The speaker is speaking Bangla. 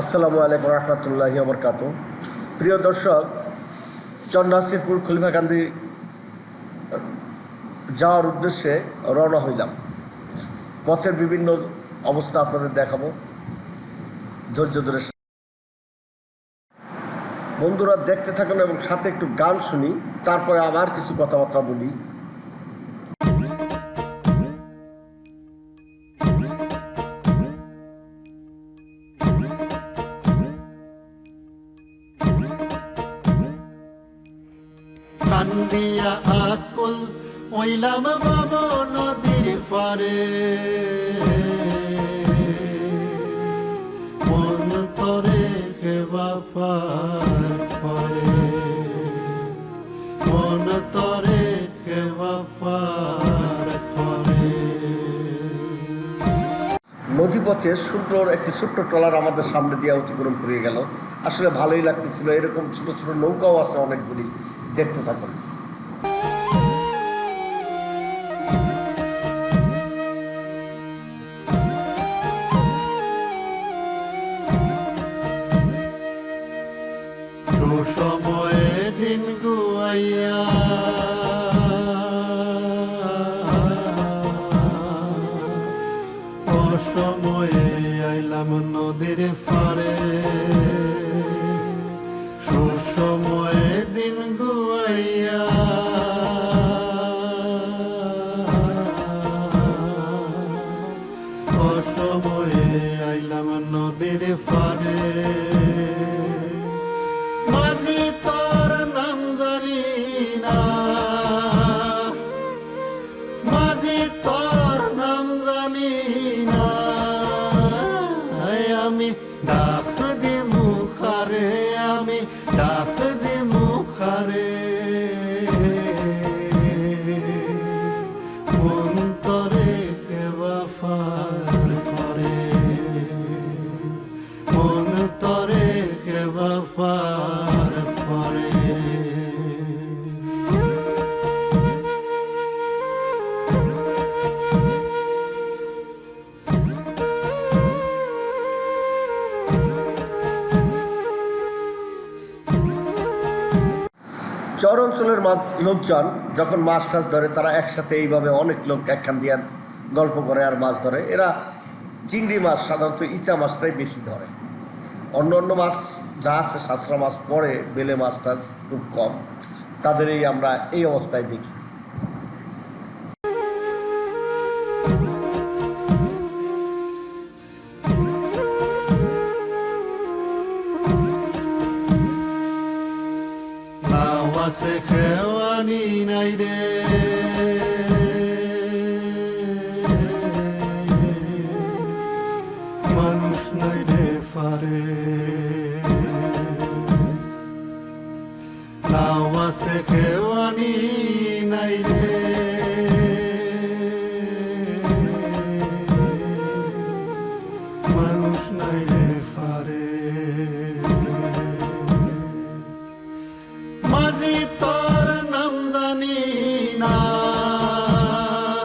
আসসালামু আলাইকুম রহমতুল্লাহি বরকাত প্রিয় দর্শক চন্দ্রাসিরপুর খুলিফাকান্দি যাওয়ার উদ্দেশ্যে রওনা হইলাম। পথের বিভিন্ন অবস্থা আপনাদের দেখাবো। ধৈর্য ধরে বন্ধুরা দেখতে থাকুন এবং সাথে একটু গান শুনি, তারপরে আবার কিছু কথাবার্তা বলি। কান্দিয়া আকুল ওইলাম বাব নদীর পারে। মন তরে কেবা পার মন তরে কেবা পার নদীপথে সুন্দর একটি ছোট্ট ট্রলার আমাদের সামনে দিয়ে অতিক্রম করে গেল। আসলে ভালোই লাগতেছিল। এরকম ছোট ছোট নৌকাও আছে অনেকগুলি। দেখতে থাকুন। সময়ে দিন আইলাম নদীর ফারে অসময়ে আইলাম নদীর ফারে করে চর অঞ্চলের লোকজন যখন মাছ টাছ ধরে, তারা একসাথে এইভাবে অনেক লোক একখান দিয়ে গল্প করে আর মাছ ধরে। এরা চিংড়ি মাছ সাধারণত ইচা মাছটাই বেশি ধরে। অন্য অন্য মাছ যা আছে সাঁচরা মাছ পরে বেলে মাছ টাছ খুব কম। তাদের এই আমরা এই অবস্থায় দেখি। নাওয়াসে খেওয়ানি নাই 為せてはにないで